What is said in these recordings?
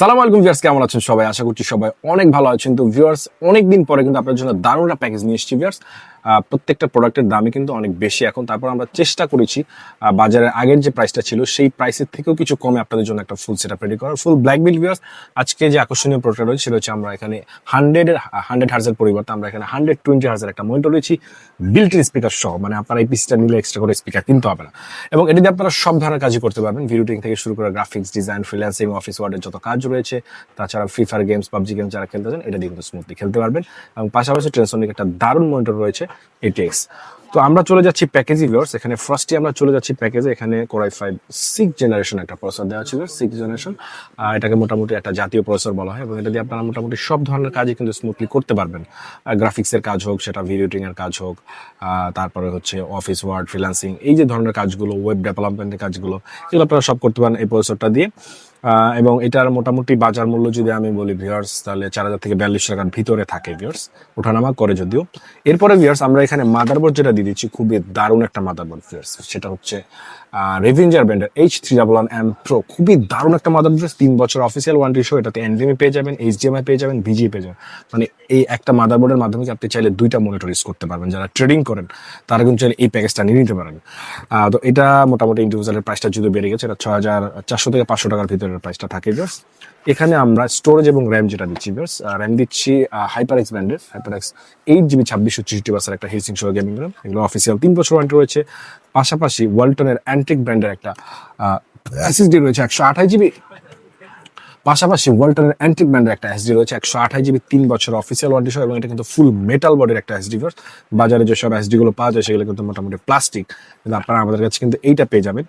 সালাম আলাইকুম ভিউয়ার্স, কেমন আছেন সবাই? আশা করছি সবাই অনেক ভালো আছেন। তো ভিউয়ার্স অনেক দিন পরে কিন্তু আপনার জন্য দারুণ প্যাকেজ নিয়ে এসেছি ভিউয়ার্স। প্রত্যেকটা প্রোডাক্টের দামই কিন্তু অনেক বেশি। এখন তারপর আমরা চেষ্টা করেছি বাজারের আগের যে প্রাইসটা ছিল, সেই প্রাইসের থেকেও কিছু কমে আপনাদের জন্য একটা ফুল সেট রেডি করার। ফুল ব্ল্যাক বিল ভিউয়ার্স আজকে যে আকর্ষণীয় প্রোডাক্ট রয়েছে, সেটা হচ্ছে আমরা এখানে হান্ড্রেডের হান্ড্রেড হার্জের পরিবর্তে আমরা এখানে হান্ড্রেড টোয়েন্টি হার্জের একটা মনিটর রয়েছি বিল্ট ইন স্পিকার সহ। মানে আপনারা এই পিসটা নিলে এক্সট্রা করে স্পিকার কিনতে হবে না। এবং এটি দিয়ে আপনারা সব ধরনের কাজই করতে পারবেন। ভিডিও টিং থেকে শুরু করে গ্রাফিক্স ডিজাইন ফ্রিল্যান্সিং অফিস ওয়ার্ডের যত কাজ রয়েছে, তাছাড়া Free Fire games PUBG games যারা খেলতে চান, এটা দিয়ে কিন্তু স্মুথলি খেলতে পারবেন। এবং পাশাপাশি ট্রেনসনিক একটা দারুণ মনিটর রয়েছে এটিএক্স তো আমরা চলে যাচ্ছি প্যাকেজি ভিউয়ার্স এখানে ফার্স্টে আমরা চলে যাচ্ছি প্যাকেজে এখানে Core i five six generation একটা প্রসেসর দেওয়া ছিল সিক্স জেনারেশন আর এটাকে মোটামুটি একটা জাতীয় প্রসেসর বলা হয়, এবং এটা দিয়ে আপনারা মোটামুটি সব ধরনের কাজই কিন্তু স্মুথলি করতে পারবেন। গ্রাফিক্সের কাজ হোক, সেটা ভিডিও এর কাজ হোক তারপরে হচ্ছে অফিস ওয়ার্ড ফ্রিল্যান্সিং এই যে ধরনের কাজগুলো ওয়েব ডেভেলপমেন্টের কাজগুলো, এগুলো আপনারা সব করতে পারেন এই প্রসেসরটা দিয়ে। এবং এটার মোটামুটি বাজার মূল্য যদি আমি বলি ভিউয়ার্স তাহলে চার হাজার থেকে বিয়াল্লিশ টাকার ভিতরে থাকে ভিউয়ার্স ওঠানামা করে যদিও। এরপরে ভিউয়ার্স আমরা এখানে মাদারবোর্ড যেটা দিয়ে দিচ্ছি, খুবই দারুণ একটা মাদারবোর্ড ভিউয়ার্স সেটা হচ্ছে রেভেঞ্জার ব্র্যান্ডের H three double one M pro খুবই দারুণ একটা মাদার মাদারবোর্ড তিন বছর অফিসিয়াল ওয়ারেন্টি শো এটাতে এনডিএমই পেয়ে যাবেন এইচ এইচডিএমআই পেয়ে যাবেন ভিজি পেয়ে যাবেন। মানে এই একটা মাদারবোর্ডের মাধ্যমে আপনি চাইলে দুইটা মনিটর ইউজ করতে পারবেন। যারা ট্রেডিং করেন, তারা কিন্তু চাইলে এই প্যাকেজটা নিয়ে নিতে পারেন তো এটা মোটামুটি ইন্ডিভিজুয়ালের প্রাইসটা যদি বেড়ে গেছে, এটা ছয় হাজার চারশো থেকে পাঁচশো টাকার ভিতরের প্রাইসটা থাকে জাস্ট এখানে আমরা স্টোরেজ এবং র্যাম যেটা দিচ্ছি জাস্ট র্যাম দিচ্ছি হাইপার এক্স ব্র্যান্ডের হাইপার এক্স এইট জিবি ছাব্বিশশো চৌষট্টি বাসের একটা হিসিং সহ গেমিং র্যাম এগুলো অফিসিয়াল তিন বছর ওয়ারেন্টি রয়েছে। পাশাপাশি ওয়ালটনের অ্যান্টিক ব্র্যান্ডের একটা এসএসডি রয়েছে একশো আঠাশ জিবি পাশাপাশি ওয়ালটনের অ্যান্টিক ব্র্যান্ডের একটা এসডি রয়েছে একশো আঠাশ জিবি তিন বছর অফিসিয়াল ওয়ারেন্টি সহ এবং এটা কিন্তু ফুল মেটাল বডির একটা এসডি বাজারে যেসব এসডি গুলো পাওয়া যায়, সেগুলো কিন্তু মোটামুটি প্লাস্টিক কিন্তু আপনারা আমাদের কাছে কিন্তু এইটা পেয়ে যাবেন।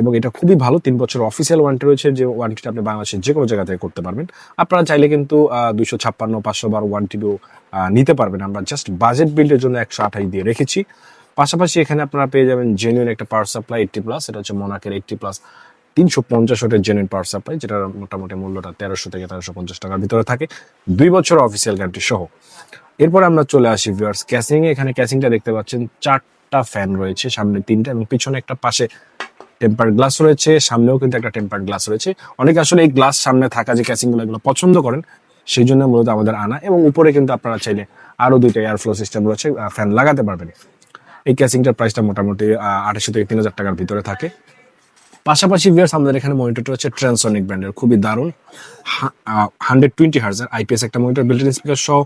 এবং এটা খুবই ভালো, তিন বছর অফিসিয়াল ওয়ারেন্টি রয়েছে, যে ওয়ারেন্টিটা আপনি বাংলাদেশের যে কোনো জায়গা থেকে করতে পারবেন। আপনারা চাইলে কিন্তু দুশো ছাপ্পান্ন, পাঁচশো বার ওয়ান টিভিও নিতে পারবেন। আমরা জাস্ট বাজেট বিল্ডের জন্য একশো আঠাশ দিয়ে রেখেছি। পাশাপাশি এখানে আপনারা পেয়ে যাবেন জেনুইন একটা পাওয়ার সাপ্লাই এইটটি প্লাস এটা হচ্ছে মোনাকের এইটটি প্লাস তিনশো পঞ্চাশ ওয়াটের জেনুইন পাওয়ার সাপ্লাই যেটা মোটামুটি মূল্যটা তেরোশো থেকে তেরোশো পঞ্চাশ টাকার ভিতরে থাকে। দুই বছর অফিসিয়াল গ্যারান্টি সহ। এরপর আমরা চলে আসি ভিউয়ার্স ক্যাসিং এখানে ক্যাসিংটা দেখতে পাচ্ছেন, চারটা ফ্যান রয়েছে সামনে তিনটা এবং পিছনে একটা পাশে টেম্পার গ্লাস রয়েছে, সামনেও কিন্তু একটা টেম্পার গ্লাস রয়েছে। অনেকে আসলে এই গ্লাস সামনে থাকা যে ক্যাসিংগুলো এগুলো পছন্দ করেন, সেই জন্য মূলত আমাদের আনা এবং উপরে কিন্তু আপনারা চাইলে আরও দুইটা এয়ার ফ্লো সিস্টেম রয়েছে ফ্যান লাগাতে পারবেন। এই ক্যাসিংটার প্রাইসটা মোটামুটি আঠাশশো থেকে তিন হাজার টাকার ভিতরে থাকে। পাশাপাশি ভিউয়ার্স আমাদের এখানে মনিটরটা হচ্ছে ট্রান্সনিক ব্র্যান্ডের খুবই দারুণ। হান্ড্রেড টোয়েন্টি হার্জার আইপিএস একটা মনিটর বিল্ট স্পিকার সহ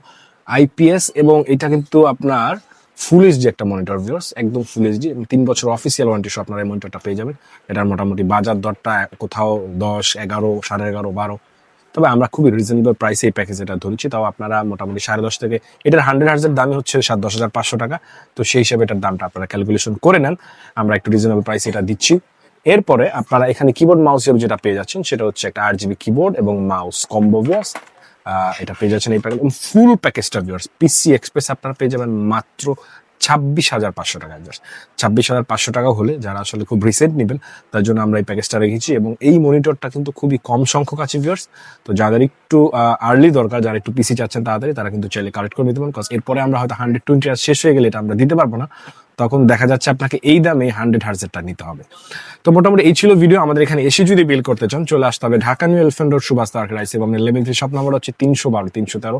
আইপিএস এবং এটা কিন্তু আপনার ফুল এইচডি একটা মনিটর ভিউয়ার্স একদম ফুল এইচডি তিন বছর অফিসিয়াল ওয়ারেন্টি সহ আপনারা এই মনিটরটা পেয়ে যাবেন। এটার মোটামুটি বাজার দরটা, কোথাও দশ, এগারো, সাড়ে এগারো, বারো। তবে আমরা খুবই রিজনেবল প্রাইসে এই প্যাকেজ এটা ধরেছি, তাও আপনারা মোটামুটি সাড়ে দশ থেকে, এটার হান্ড্রেড হার্জের দামই হচ্ছে সাত দশ হাজার পাঁচশো টাকা। তো সেই হিসাবে এটার দামটা আপনারা ক্যালকুলেশন করে নেন, আমরা একটু রিজনেবল প্রাইসে এটা দিচ্ছি। এরপরে আপনারা এখানে কিবোর্ড মাউস হিসেবে যেটা পেয়ে যাচ্ছেন, সেটা হচ্ছে একটা আট জিবি কিবোর্ড এবং মাউস কম্বো বস এটা পেয়ে যাচ্ছেন এই প্যাকেজ ফুল প্যাকেজটা ভিউয়ার্স পিসি এক্সপ্রেস আপনারা পেয়ে যাবেন মাত্র ছাব্বিশ হাজার পাঁচশো টাকা জাস্ট ছাব্বিশ হাজার পাঁচশো টাকা হলে যারা আসলে খুব রিসেন্ট নেবেন, তার জন্য আমরা এই প্যাকেজটা রেখেছি এবং এই মনিটরটা কিন্তু খুবই কম সংখ্যক আছে ভিউয়ার্স তো যাদের একটু আর্লি দরকার, যারা একটু পিসি চাচ্ছেন তাড়াতাড়ি, তারা কিন্তু চাইলে কালেক্ট করে নিতে পারেন। কজ এরপরে আমরা হয়তো হান্ড্রেড টোয়েন্টি আর শেষ হয়ে গেলে এটা আমরা দিতে পারব না। তখন দেখা যাচ্ছে আপনাকে এই দামে হান্ড্রেড হার্জেরটা নিতে হবে। তো মোটামুটি এই ছিল ভিডিও আমাদের এখানে এসে যদি বিল করতে চান, চলে আসতে হবে Dhaka New Elephant Road, Subhash rice এবং লেভেল থ্রি শপ নাম্বার হচ্ছে তিনশো বারো, তিনশো তেরো।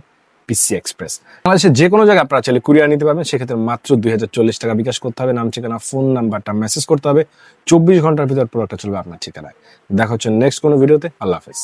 পিসি এক্সপ্রেস বাংলাদেশের যে কোনো জায়গায় আপনারা চাইলে কুরিয়ার নিতে পারবেন, সেক্ষেত্রে মাত্র দুই হাজার চল্লিশ টাকা বিকাশ করতে হবে। নাম, ঠিকানা ফোন নাম্বারটা মেসেজ করতে হবে। চব্বিশ ঘণ্টার ভিতর প্রোডাক্টটা চলবে আপনার ঠিকানায়। দেখা হচ্ছে নেক্সট কোনো ভিডিওতে আল্লাহ হাফেজ।